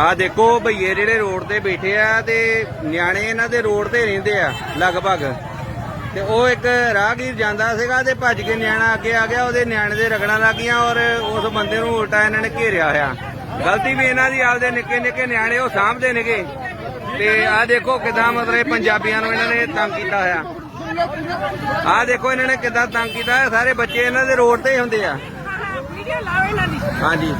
ਆ ਦੇਖੋ ਭਈਏ ਜਿਹੜੇ ਰੋਡ ਤੇ ਬੈਠੇ ਆ ਤੇ ਨਿਆਣੇ ਇਹਨਾਂ ਦੇ ਰੋਡ ਤੇ ਰਹਿੰਦੇ ਆ ਲਗਭਗ। ਤੇ ਉਹ ਇੱਕ ਰਾਹਗੀਰ ਜਾਂਦਾ ਸੀਗਾ ਤੇ ਭੱਜ ਕੇ ਨਿਆਣਾ ਅੱਗੇ ਆ ਗਿਆ, ਉਹਦੇ ਨਿਆਣੇ ਦੇ ਰਗੜਾਂ ਲੱਗੀਆਂ ਔਰ ਉਸ ਬੰਦੇ ਨੂੰ ਉਲਟਾ ਇਹਨਾਂ ਨੇ ਘੇਰਿਆ ਹੋਇਆ। ਗਲਤੀ ਵੀ ਇਹਨਾਂ ਦੀ, ਆਪਦੇ ਨਿੱਕੇ ਨਿੱਕੇ ਨਿਆਣੇ ਉਹ ਸਾਂਭਦੇ ਨੇਗੇ। ਤੇ ਆ ਦੇਖੋ ਕਿਦਾਂ ਮਤਲਬ ਪੰਜਾਬੀਆਂ ਨੂੰ ਇਹਨਾਂ ਨੇ ਤੰਗ ਕੀਤਾ ਹੋਇਆ। ਆ ਦੇਖੋ ਇਹਨਾਂ ਨੇ ਕਿਦਾਂ ਤੰਗ ਕੀਤਾ ਹੋਇਆ, ਸਾਰੇ ਬੱਚੇ ਇਹਨਾਂ ਦੇ ਰੋਡ ਤੇ ਹੀ ਹੁੰਦੇ ਆ। ਲਾਓ ਇਹਨਾਂ ਦੀ। ਹਾਂਜੀ।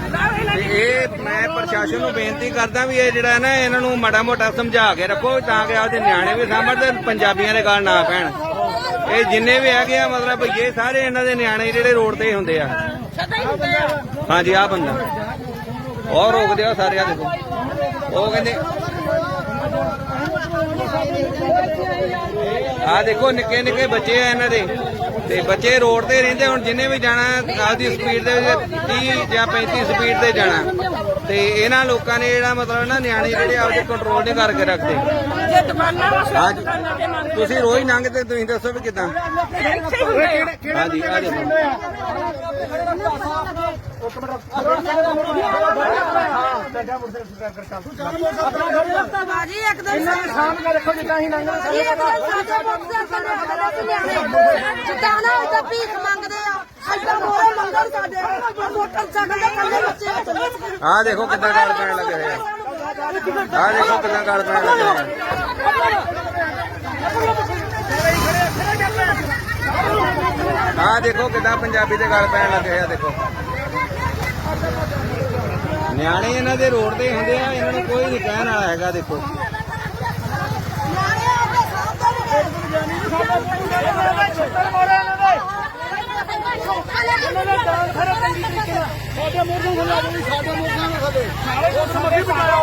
ਤੇ ਇਹ ਮੈਂ ਪ੍ਰਸ਼ਾਸਨ ਨੂੰ ਬੇਨਤੀ ਕਰਦਾ ਵੀ ਇਹ ਜਿਹੜਾ ਹੈ ਨਾ ਇਹਨਾਂ ਨੂੰ ਮਾੜਾ ਮੋਟਾ ਸਮਝਾ ਕੇ ਰੱਖੋ ਤਾਂ ਕਿ ਆਪਦੇ ਨਿਆਣੇ ਵੀ ਸਾਂਭਣ ਤੇ ਪੰਜਾਬੀਆਂ ਦੇ ਗੱਲ ਨਾ ਪੈਣ। ਇਹ ਜਿੰਨੇ ਵੀ ਹੈਗੇ ਆ ਮਤਲਬ ਇਹ ਸਾਰੇ ਇਹਨਾਂ ਦੇ ਨਿਆਣੇ ਜਿਹੜੇ ਰੋਡ ਤੇ ਹੀ ਹੁੰਦੇ ਆ। ਸਦਾ ਹੀ ਹੁੰਦੇ ਆ ਹਾਂਜੀ ਆ ਬੰਦਾ। ਔਰ ਰੋਕਦੇ ਆ ਸਾਰੇ ਆ ਦੇਖੋ। ਉਹ ਕਹਿੰਦੇ ਆ ਦੇਖੋ ਨਿੱਕੇ ਨਿੱਕੇ ਬੱਚੇ ਆ ਇਹਨਾਂ ਦੇ। ਤੇ ਬੱਚੇ ਰੋਡ ਤੇ ਰਹਿੰਦੇ ਹੁਣ ਜਿੰਨੇ ਵੀ ਜਾਣਾ ਆਪਦੀ ਸਪੀਡ ਦੇ ਵਿੱਚ 30 ਜਾਂ 35 ਸਪੀਡ ਤੇ ਜਾਣਾ। ਤੇ ਇਹਨਾਂ ਲੋਕਾਂ ਨੇ ਜਿਹੜਾ ਮਤਲਬ ਨਾ ਨਿਆਣੇ ਜਿਹੜੇ ਆਪਦੇ ਕੰਟਰੋਲ ਨਹੀਂ ਕਰਕੇ ਰੱਖਦੇ। ਜੇ ਦੁਕਾਨਾਂ ਵਾ ਹਾਂਜੀ ਤੇ ਤੁਸੀਂ ਰੋਜ਼ ਲੰਘਦੇ ਤੁਸੀਂ ਦੱਸੋ ਵੀ ਕਿਦਾਂ ਇੱਥੇ ਹੀ ਹੁੰਦੇ ਆ ਹਾਂਜੀ ਆ ਦੇਖੋ ਬਾਜੀ ਇੱਕਦਮ ਇਹਨਾਂ ਦੇ ਸਾਹਮਣੇ ਦੇਖੋ ਜਿੱਦਾਂ ਹੀ ਲੰਘਦੇ ਇਹ ਸਾਡੇ ਮੋਟਰਸਾਈਕਲ ਦੇ ਖੜੇ ਸੀ ਨਿਆਣੇ ਜਿੱਦਾਂ ਉਹਦਾ ਭੀਖ ਮੰਗਦੇ ਆ ਐਦਾਂ ਮੋਰੇ ਮੰਗਣ ਸਾਡੇ ਮੋਟਰਸਾਈਕਲ ਦੇ ਥੱਲੇ ਬੱਚੇ ਆ ਦੇਖੋ ਕਿਦਾਂ ਗਾਲ ਪੈਣ ਲੱਗੇ ਹੋਏ ਆ। ਆ ਦੇਖੋ ਕਿੱਦਾਂ ਗਾਲ ਪੈਣ ਲੱਗੇ ਹੋਏ ਆ। ਦੇਖੋ ਕਿੱਦਾਂ ਪੰਜਾਬੀ ਦੇ ਗਾਲ ਪੈਣ ਲੱਗੇ ਆ, ਦੇਖੋ। ਨਿਆਣੇ ਇਹਨਾਂ ਦੇ ਰੋਡ ਤੇ ਹੁੰਦੇ ਆ ਇਹਨਾਂ ਨੂੰ ਕੋਈ ਨਹੀਂ ਕਹਿਣ ਵਾਲਾ ਹੈਗਾ ਦੇਖੋ। ਸਾਡੇ ਮੋਰਚੇ ਨੂੰ ਲਾ ਦੇ ਸਾਡੇ ਮੋਰਚੇ ਨੂੰ ਸਾਡੇ ਸਾਰੇ ਉਸ ਮੱਕੀ ਬੁਲਾਇਆ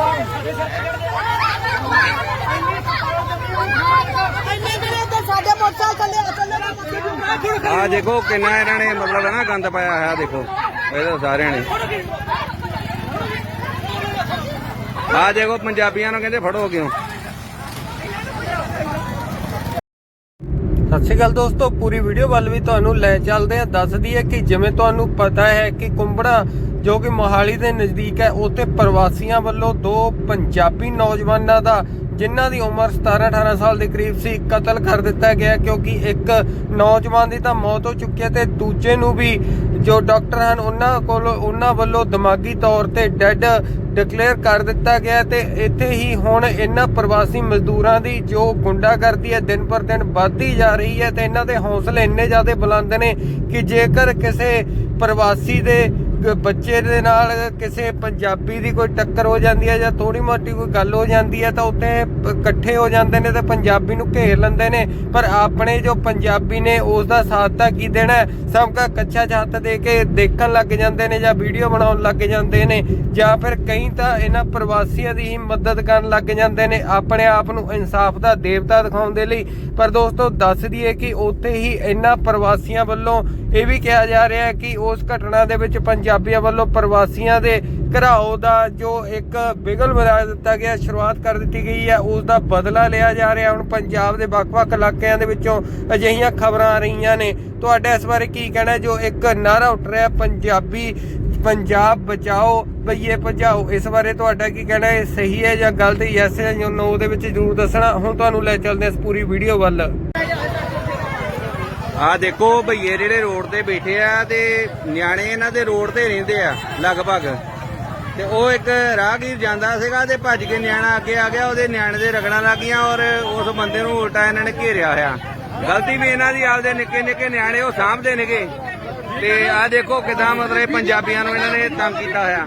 ਇੰਨੇ ਦਿਨ ਇੱਧਰ ਸਾਡੇ ਮੋਟਰਸਾਈਕਲ ਚੱਲੇ ਚੱਲੇ ਆ। ਦੇਖੋ ਕਿੰਨਾ ਇਹਨਾਂ ਨੇ ਮਤਲਬ ਹੈ ਨਾ ਗੰਦ ਪਾਇਆ ਹੋਇਆ ਦੇਖੋ। ਇਹਦੇ ਸਾਰਿਆਂ ਨੇ। ਆ ਦੇਖੋ, ਪੰਜਾਬੀਆਂ ਨੂੰ ਕਹਿੰਦੇ ਫੜੋ ਕਿਉਂ? ਸਤਿ ਸ਼੍ਰੀ ਅਕਾਲ ਦੋਸਤੋ, ਪੂਰੀ ਵੀਡੀਓ ਵੱਲ ਵੀ ਤੁਹਾਨੂੰ ਲੈ ਚੱਲਦੇ ਆ ਦੱਸਦੀ ਹੈ ਕਿ ਜਿਵੇਂ ਤੁਹਾਨੂੰ ਪਤਾ ਹੈ ਕਿ ਕੁੰਬੜਾ, ਜੋ ਕਿ ਮੋਹਾਲੀ ਦੇ ਨਜ਼ਦੀਕ ਹੈ, ਉੱਥੇ ਪ੍ਰਵਾਸੀਆਂ ਵੱਲੋਂ ਦੋ ਪੰਜਾਬੀ ਨੌਜਵਾਨਾਂ ਦਾ, ਜਿਨ੍ਹਾਂ ਦੀ ਉਮਰ 17 18 ਸਾਲ ਦੇ ਕਰੀਬ ਸੀ, ਕਤਲ ਕਰ ਦਿੱਤਾ ਗਿਆ, ਕਿਉਂਕਿ ਇੱਕ ਨੌਜਵਾਨ ਦੀ ਤਾਂ ਮੌਤ ਹੋ ਚੁੱਕੀ ਹੈ ਤੇ ਦੂਜੇ ਨੂੰ ਵੀ ਜੋ ਡਾਕਟਰ ਹਨ, ਉਹਨਾਂ ਕੋਲ, ਉਹਨਾਂ ਵੱਲੋਂ ਦਿਮਾਗੀ ਤੌਰ ਤੇ ਡੈੱਡ ਡਿਕਲੇਅਰ ਕਰ ਦਿੱਤਾ ਗਿਆ ਤੇ ਇੱਥੇ ਹੀ ਹੁਣ ਇਹਨਾਂ ਪ੍ਰਵਾਸੀ ਮਜ਼ਦੂਰਾਂ ਦੀ ਜੋ ਗੁੰਡਾਗਰਦੀ ਹੈ, ਦਿਨ ਪਰ ਦਿਨ ਵੱਧਦੀ ਜਾ ਰਹੀ ਹੈ ਤੇ ਇਹਨਾਂ ਦੇ ਹੌਸਲੇ ਇੰਨੇ ਜ਼ਿਆਦਾ ਬੁਲੰਦ ਨੇ ਕਿ ਜੇਕਰ ਕਿਸੇ ਪ੍ਰਵਾਸੀ ਦੇ ਬੱਚੇ ਦੇ ਨਾਲ ਕਿਸੇ ਪੰਜਾਬੀ ਦੀ ਕੋਈ ਟੱਕਰ ਹੋ ਜਾਂਦੀ ਹੈ ਜਾਂ ਥੋੜੀ ਮੋਟੀ ਕੋਈ ਗੱਲ ਹੋ ਜਾਂਦੀ ਹੈ ਤਾਂ ਉੱਥੇ ਇਕੱਠੇ ਹੋ ਜਾਂਦੇ ਨੇ ਤੇ ਪੰਜਾਬੀ ਨੂੰ ਘੇਰ ਲੈਂਦੇ ਨੇ। ਪਰ ਆਪਣੇ ਜੋ ਪੰਜਾਬੀ ਨੇ ਉਸ ਦਾ ਸਾਥ ਤਾਂ ਕੀ ਦੇਣਾ ਸਭ ਕਾ ਕੱਚਾ ਛੱਤ ਦੇ ਕੇ ਦੇਖਣ ਲੱਗ ਜਾਂਦੇ ਨੇ ਜਾਂ ਵੀਡੀਓ ਬਣਾਉਣ ਲੱਗ ਜਾਂਦੇ ਨੇ ਜਾਂ ਫਿਰ ਕਈ ਤਾਂ ਇਹਨਾਂ ਪ੍ਰਵਾਸੀਆਂ ਦੀ ਹੀ ਮਦਦ ਕਰਨ ਲੱਗ ਜਾਂਦੇ ਨੇ ਆਪਣੇ ਆਪ ਨੂੰ ਇਨਸਾਫ ਦਾ ਦੇਵਤਾ ਦਿਖਾਉਣ ਦੇ ਲਈ। ਪਰ ਦੋਸਤੋ, ਦੱਸ ਦਈਏ ਕਿ ਉੱਥੇ ਹੀ ਇਹਨਾਂ ਪ੍ਰਵਾਸੀਆਂ ਵੱਲੋਂ ਇਹ ਵੀ ਕਿਹਾ ਜਾ ਰਿਹਾ ਹੈ ਕਿ ਉਸ ਘਟਨਾ ਦੇ ਵਿੱਚ ਪੰਜਾਬੀਆਂ ਵੱਲੋਂ ਪ੍ਰਵਾਸੀਆਂ ਦੇ ਘਰਾਓ ਦਾ ਜੋ ਇੱਕ ਬਿਗਲ ਬਣਾ ਦਿੱਤਾ ਗਿਆ, ਸ਼ੁਰੂਆਤ ਕਰ ਦਿੱਤੀ ਗਈ ਹੈ, ਉਸ ਦਾ ਬਦਲਾ ਲਿਆ ਜਾ ਰਿਹਾ। ਹੁਣ ਪੰਜਾਬ ਦੇ ਵੱਖ-ਵੱਖ ਇਲਾਕਿਆਂ ਦੇ ਵਿੱਚੋਂ ਅਜਿਹੀਆਂ ਖਬਰਾਂ ਆ ਰਹੀਆਂ ਨੇ। ਤੁਹਾਡਾ ਇਸ ਬਾਰੇ ਕੀ ਕਹਿਣਾ ਜੋ ਇੱਕ ਨਾਰਾ ਉੱਠ ਰਿਹਾ ਪੰਜਾਬੀ ਪੰਜਾਬ ਬਚਾਓ ਬਈਏ ਭਜਾਓ, ਇਸ ਬਾਰੇ ਤੁਹਾਡਾ ਕੀ ਕਹਿਣਾ ਹੈ? ਸਹੀ ਹੈ ਜਾਂ ਗਲਤ? ਯੈਸ ਹੈ ਜਾਂ ਨੋ ਦੇ ਵਿੱਚ ਜਰੂਰ ਦੱਸਣਾ। ਹੁਣ ਤੁਹਾਨੂੰ ਲੈ ਚੱਲਦੇ ਹਾਂ ਇਸ ਪੂਰੀ ਵੀਡੀਓ ਵੱਲ। ਆ ਦੇਖੋ ਭਈਏ ਜਿਹੜੇ ਰੋਡ ਤੇ ਬੈਠੇ ਆ ਤੇ ਨਿਆਣੇ ਇਹਨਾਂ ਦੇ ਰੋਡ ਤੇ ਰਹਿੰਦੇ ਆ ਲਗਭਗ। ਤੇ ਉਹ ਇੱਕ ਰਾਹਗੀਰ ਜਾਂਦਾ ਸੀਗਾ ਤੇ ਭੱਜ ਕੇ ਨਿਆਣਾ ਅੱਗੇ ਆ ਗਿਆ, ਉਹਦੇ ਨਿਆਣੇ ਦੇ ਰਗੜਾਂ ਲੱਗੀਆਂ ਔਰ ਉਸ ਬੰਦੇ ਨੂੰ ਉਲਟਾ ਇਹਨਾਂ ਨੇ ਘੇਰਿਆ ਹੋਇਆ। ਗਲਤੀ ਵੀ ਇਹਨਾਂ ਦੀ ਆਪਦੇ ਨਿੱਕੇ ਨਿੱਕੇ ਨਿਆਣੇ ਉਹ ਸਾਂਭਦੇ ਨੇਗੇ। ਤੇ ਆ ਦੇਖੋ ਕਿਦਾਂ ਮਤਲਬ ਪੰਜਾਬੀਆਂ ਨੂੰ ਇਹਨਾਂ ਨੇ ਤੰਗ ਕੀਤਾ ਹੋਇਆ।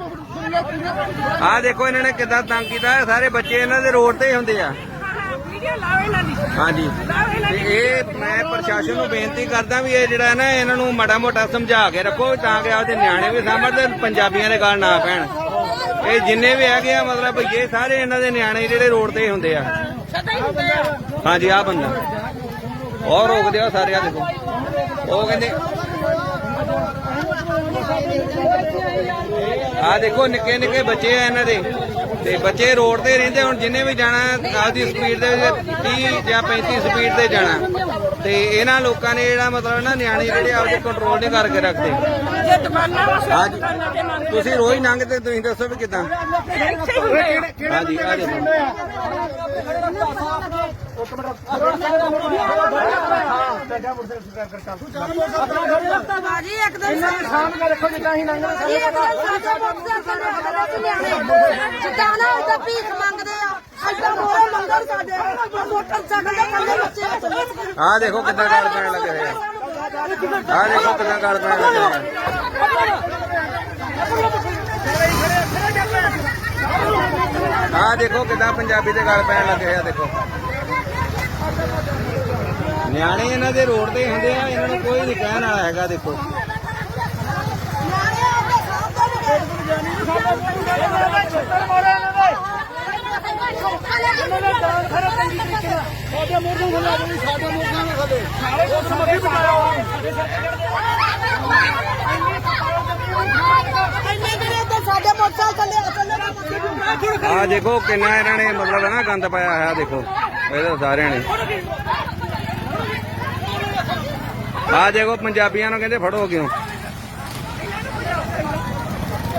ਆ ਦੇਖੋ ਇਹਨਾਂ ਨੇ ਕਿਦਾਂ ਤੰਗ ਕੀਤਾ ਸਾਰੇ ਬੱਚੇ ਇਹਨਾਂ ਦੇ ਰੋਡ ਤੇ ਹੀ ਹੁੰਦੇ ਆ। ਵੀਡੀਓ ਲਾਓ ਇਹਨਾਂ ਦੀ। ਹਾਂਜੀ। ਲਾਓ ਇਹਨਾਂ ਤੇ ਦੀ ਇਹ ਮੈਂ ਪ੍ਰਸ਼ਾਸਨ ਨੂੰ ਬੇਨਤੀ ਕਰਦਾ ਵੀ ਇਹ ਜਿਹੜਾ ਹੈ ਨਾ ਇਹਨਾਂ ਨੂੰ ਮਾੜਾ ਮੋਟਾ ਸਮਝਾ ਕੇ ਰੱਖੋ ਤਾਂ ਕਿ ਆਪਦੇ ਨਿਆਣੇ ਵੀ ਸਾਂਭਣ ਤੇ ਪੰਜਾਬੀਆਂ ਦੇ ਗੱਲ ਨਾ ਪੈਣ। ਇਹ ਜਿੰਨੇ ਵੀ ਹੈਗੇ ਆ ਮਤਲਬ ਇਹ ਸਾਰੇ ਇਹਨਾਂ ਦੇ ਨਿਆਣੇ ਜਿਹੜੇ ਰੋਡ ਤੇ ਹੀ ਹੁੰਦੇ ਆ। ਸਦਾ ਹੀ ਹੁੰਦੇ ਆ ਹਾਂਜੀ ਆ ਬੰਦਾ। ਔਰ ਰੋਕਦੇ ਆ ਸਾਰੇ ਆ ਦੇਖੋ। ਉਹ ਕਹਿੰਦੇ ਆ ਦੇਖੋ ਨਿੱਕੇ ਨਿੱਕੇ ਬੱਚੇ ਆ ਇਹਨਾਂ ਦੇ। ਤੇ ਬੱਚੇ ਰੋਡ ਤੇ ਰਹਿੰਦੇ ਹੁਣ ਜਿੰਨੇ ਵੀ ਜਾਣਾ ਆਪਦੀ ਸਪੀਡ ਦੇ ਵਿੱਚ 30 ਜਾਂ 35 ਸਪੀਡ ਤੇ ਜਾਣਾ। ਤੇ ਇਹਨਾਂ ਲੋਕਾਂ ਨੇ ਜਿਹੜਾ ਮਤਲਬ ਨਾ ਨਿਆਣੇ ਜਿਹੜੇ ਆਪਦੇ ਕੰਟਰੋਲ ਨਹੀਂ ਕਰਕੇ ਰੱਖਦੇ। ਅੱਗੇ ਦੁਕਾਨਾਂ ਵਾ ਹਾਂ ਸਭ ਦੁਕਾਨਾਂ ਤੇ ਮੰਗਦੇ ਤੁਸੀਂ ਰੋਜ਼ ਲੰਘਦੇ ਤੁਸੀਂ ਦੱਸੋ ਵੀ ਕਿਦਾਂ? ਹੀ ਹਾਂਜੀ ਆ ਦੇਖੋ। ਬਾਜੀ ਇੱਕ ਦਿਨ ਸ਼ਾਮ ਨੂੰ ਦੇਖੋ ਜਿੱਦਾਂ ਇੱਕ ਦਿਨ ਸਾਡੇ ਮੋਟਰਸਾਈਕਲ ਤੇ ਖੜੇ ਸੀ ਨਿਆਣੇ ਜਿੱਦਾਂ ਭੀਖ ਮੰਗਦੇ ਆ। ਐਦਾਂ ਮੋਰੇ ਮੰਗਣ ਸਾਡੇ। ਮੋਟਰਸਾਈਕਲ ਦੇ ਕੰਨੇ ਬੱਚੇ ਆ ਦੇਖੋ ਕਿਦਾਂ ਗਾਲ ਪੈਣ ਲੱਗੇ ਹੋਏ ਆ ਆਹ ਦੇਖੋ ਕਿਦਾਂ ਗਾਲ ਪੈਣ ਲੱਗੇ ਹੋਏ ਆ ਆ ਦੇਖੋ ਕਿਦਾਂ ਪੰਜਾਬੀ ਦੇ ਗਾਲ ਪੈਣ ਲੱਗੇ ਆ ਦੇਖੋ। ਨਿਆਣੇ ਇਹਨਾਂ ਦੇ ਰੋਡ ਤੇ ਹੁੰਦੇ ਆ ਇਹਨਾਂ ਨੂੰ ਕੋਈ ਨਹੀਂ ਕਹਿਣ ਵਾਲਾ ਹੈਗਾ ਦੇਖੋ। ਨਿਆਣੇ ਆਪਣੇ ਸਾਹਮਣੇ। ਸਾਡੇ ਮੋਟਰ ਨੂੰ ਲਾ ਸਾਡੇ ਮੋਟਰਾਂ ਨੂੰ ਥੱਲੇ ਉਹ ਸਮੱਕੀ ਬਚਾਓ ਇੰਨੇ ਆ ਦੇਖੋ ਕਿੰਨਾ ਇਹਨਾਂ ਨੇ ਮਤਲਬ ਹੈ ਨਾ ਗੰਦ ਪਾਇਆ ਹੋਇਆ, ਦੇਖੋ। ਇਹਦੇ ਸਾਰਿਆਂ ਨੇ। ਆ ਦੇਖੋ ਪੰਜਾਬੀਆਂ ਨੂੰ ਕਹਿੰਦੇ ਫੜੋ ਕਿਉਂ?